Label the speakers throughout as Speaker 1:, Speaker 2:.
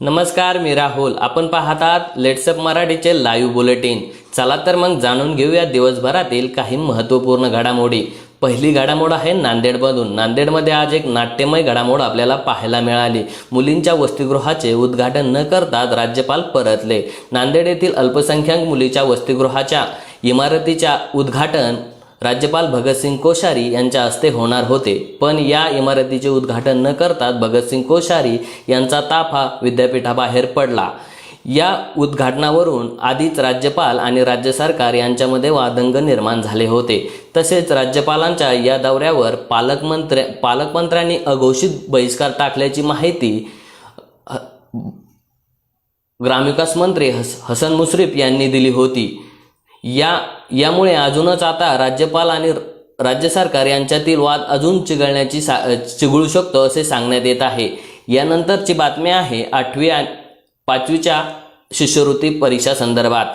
Speaker 1: नमस्कार मी राहुल. आपण पाहतात लेट्सअप मराठीचे लाईव्ह बुलेटिन चला तर मग जाणून घेऊया दिवसभरातील काही महत्त्वपूर्ण घडामोडी. पहिली घडामोड आहे नांदेडमधून. नांदेडमध्ये आज एक नाट्यमय घडामोड आपल्याला पाहायला मिळाली. मुलींच्या वसतिगृहाचे उद्घाटन न करताच राज्यपाल परतले. नांदेड येथील अल्पसंख्याक मुलीच्या वसतिगृहाच्या इमारतीच्या उद्घाटन राज्यपाल भगतसिंग कोश्यारी यांच्या हस्ते होणार होते. पण या इमारतीचे उद्घाटन न करताच भगतसिंग कोश्यारी यांचा ताफा विद्यापीठाबाहेर पडला. या उद्घाटनावरून आधीच राज्यपाल आणि राज्य सरकार यांच्यामध्ये वादंग निर्माण झाले होते. तसेच राज्यपालांच्या या दौऱ्यावर पालकमंत्र्या पालकमंत्र्यांनी अघोषित बहिष्कार टाकल्याची माहिती ग्रामविकास मंत्री हस हसन मुश्रीफ यांनी दिली होती. या यामुळे अजूनच आता राज्यपाल आणि राज्य सरकार यांच्यातील वाद अजून चिघळण्याची सा चिघळू शकतो असे सांगण्यात येत आहे. यानंतरची बातमी आहे आठवी आणि पाचवीच्या शिष्यवृत्ती परीक्षा संदर्भात.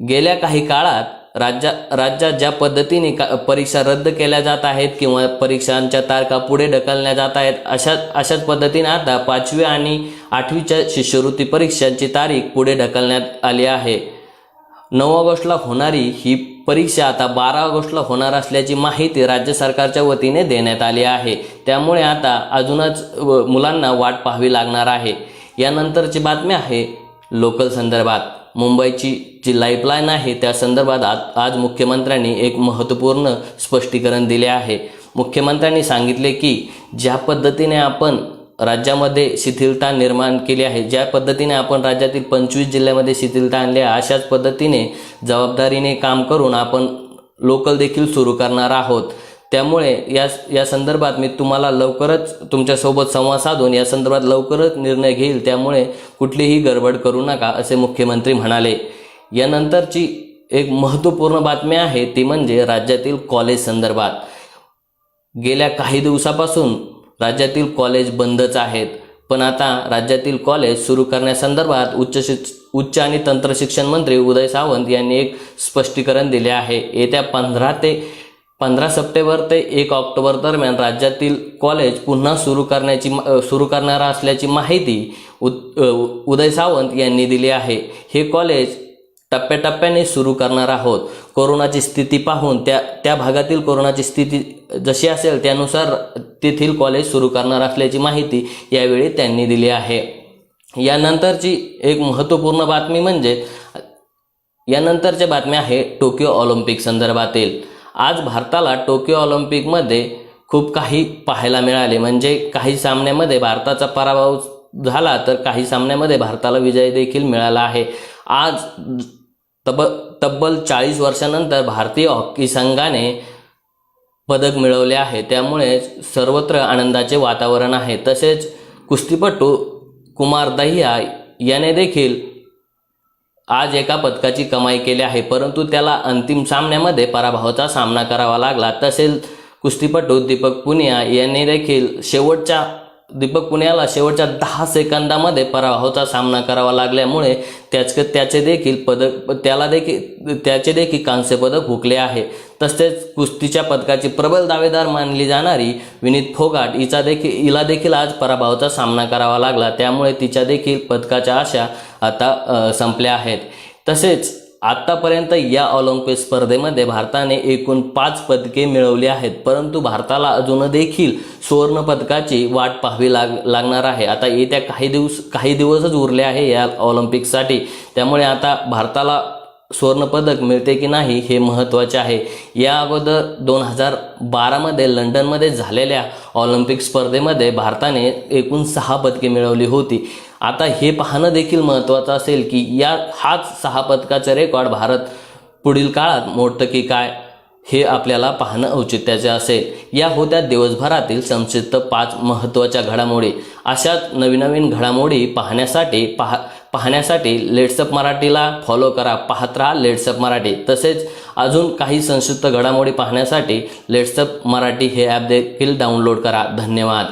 Speaker 1: गेल्या काही काळात राज्या राज्यात ज्या पद्धतीने का परीक्षा रद्द केल्या जात आहेत किंवा परीक्षांच्या तारखा पुढे ढकलल्या जात आहेत अशा अशाच पद्धतीने आता पाचवी आणि आठवीच्या शिष्यवृत्ती परीक्षांची तारीख पुढे ढकलण्यात आली आहे. नऊ ऑगस्टला होणारी ही परीक्षा आता बारा ऑगस्टला होणार असल्याची माहिती राज्य सरकारच्या वतीने देण्यात आली आहे. त्यामुळे आता अजूनच व- मुलांना वाट पाहावी लागणार आहे. यानंतरची बातमी आहे लोकल संदर्भात. मुंबईची जी लाईफलाईन आहे त्या संदर्भात आज आज मुख्यमंत्र्यांनी एक महत्त्वपूर्ण स्पष्टीकरण दिले आहे. मुख्यमंत्र्यांनी सांगितले की ज्या पद्धतीने आपण राज्यामध्ये शिथिलता निर्माण केली आहे. ज्या पद्धतीने आपण राज्यातील पंचवीस जिल्ह्यामध्ये शिथिलता आणली आहे अशाच पद्धतीने जबाबदारीने काम करून आपण लोकल देखील सुरू करणार आहोत. त्यामुळे या या संदर्भात मी तुम्हाला लवकरच तुमच्यासोबत संवाद साधून या संदर्भात लवकरच निर्णय घेईल. त्यामुळे कुठलीही गडबड करू नका असे मुख्यमंत्री म्हणाले. यानंतरची एक महत्त्वपूर्ण बातमी आहे ती म्हणजे राज्यातील कॉलेज संदर्भात. गेल्या काही दिवसापासून राज्यातील कॉलेज बंदच आहेत. पण आता राज्यातील कॉलेज सुरू करण्यासंदर्भात उच्च शिक्ष उच्च आणि तंत्र शिक्षण मंत्री उदय सावंत यांनी एक स्पष्टीकरण दिले आहे. येत्या पंधरा ते पंधरा सप्टेंबर ते एक ऑक्टोबर दरम्यान राज्यातील कॉलेज पुन्हा सुरू करण्याची सुरू करणार असल्याची माहिती उ उदय सावंत यांनी दिली आहे. हे कॉलेज टप्प्याटप्प्याने सुरू करणार आहोत. कोरोनाची स्थिती पाहून त्या त्या भागातील कोरोनाची स्थिती जशी असेल त्यानुसार तेथील कॉलेज सुरू करणार असल्याची माहिती यावेळी त्यांनी दिली आहे. यानंतरची एक महत्त्वपूर्ण बातमी म्हणजे यानंतरच्या बातम्या आहे टोकियो ऑलिम्पिक संदर्भातील. आज भारताला टोकियो ऑलिम्पिकमध्ये खूप काही पाहायला मिळाले. म्हणजे काही सामन्यामध्ये भारताचा पराभव झाला तर काही सामन्यामध्ये भारताला विजय देखील मिळाला आहे. आज तब तब्बल चाळीस वर्षानंतर भारतीय हॉकी संघाने पदक मिळवले आहे. त्यामुळे सर्वत्र आनंदाचे वातावरण आहे. तसेच कुस्तीपटू कुमार दहिया याने देखील आज एका पदकाची कमाई केली आहे. परंतु त्याला अंतिम सामन्यामध्ये पराभवाचा सामना करावा लागला. तसेच कुस्तीपटू दीपक पुनिया यांनी देखील शेवटच्या दीपक पुण्याला शेवटच्या दहा सेकंदामध्ये पराभवाचा सामना करावा लागल्यामुळे त्याच त्याचे देखील पदक त्याला देखील त्याचे देखील कांस्य पदक हुकले आहे. तसेच कुस्तीच्या पदकाची प्रबल दावेदार मानली जाणारी विनीत फोगाट हिचा देखील हिला देखील आज पराभवाचा सामना करावा लागला. त्यामुळे तिच्या देखील पदकाच्या आशा आता संपल्या आहेत. तसेच आत्तापर्यंत या ऑलिम्पिक स्पर्धेमध्ये भारताने एकूण पाच पदके मिळवली आहेत. परंतु भारताला अजून देखील सुवर्ण पदकाची वाट पाहावी लाग लागणार आहे. आता येत्या काही दिवस काही दिवसच उरले आहे या ऑलिम्पिकसाठी. त्यामुळे आता भारताला सुवर्णपदक मिळते की नाही हे महत्त्वाचे आहे. या अगोदर दोन हजार बारामध्ये लंडनमध्ये झालेल्या ऑलिम्पिक स्पर्धेमध्ये भारताने एकूण सहा पदके मिळवली होती. आता हे पाहणं देखील महत्त्वाचं असेल की या हाच सहा पदकाचा रेकॉर्ड भारत पुढील काळात मोडतं की काय हे आपल्याला पाहणं औचित्याचे असेल. या होत्या दिवसभरातील संक्षिप्त पाच महत्त्वाच्या घडामोडी. अशाच नवीन नवीन घडामोडी पाहण्यासाठी पाहा पाहण्यासाठी लेट्सअप मराठीला फॉलो करा पाहत राहा लेट्सअप मराठी. तसेच अजून काही संक्षिप्त घडामोडी पाहण्यासाठी लेट्सअप मराठी हे ॲप देखील डाउनलोड करा. धन्यवाद.